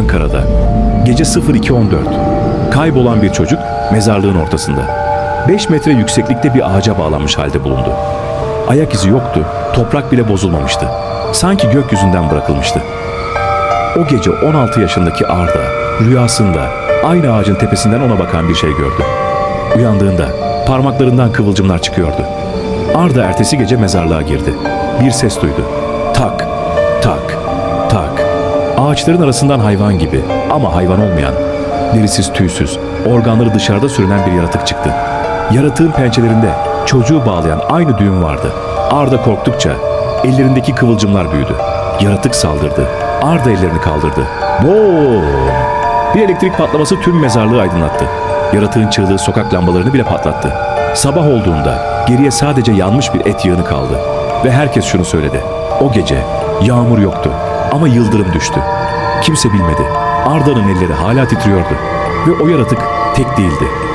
Ankara'da. Gece 02.14. Kaybolan bir çocuk mezarlığın ortasında. 5 metre yükseklikte bir ağaca bağlanmış halde bulundu. Ayak izi yoktu, toprak bile bozulmamıştı. Sanki gökyüzünden bırakılmıştı. O gece 16 yaşındaki Arda rüyasında aynı ağacın tepesinden ona bakan bir şey gördü. Uyandığında parmaklarından kıvılcımlar çıkıyordu. Arda ertesi gece mezarlığa girdi. Bir ses duydu. Tak. Ağaçların arasından hayvan gibi ama hayvan olmayan, derisiz tüysüz, organları dışarıda sürünen bir yaratık çıktı. Yaratığın pençelerinde çocuğu bağlayan aynı düğüm vardı. Arda korktukça ellerindeki kıvılcımlar büyüdü. Yaratık saldırdı. Arda ellerini kaldırdı. Boom! Bir elektrik patlaması tüm mezarlığı aydınlattı. Yaratığın çığlığı sokak lambalarını bile patlattı. Sabah olduğunda geriye sadece yanmış bir et yığını kaldı. Ve herkes şunu söyledi. O gece yağmur yoktu ama yıldırım düştü. Kimse bilmedi. Arda'nın elleri hala titriyordu. Ve o yaratık tek değildi.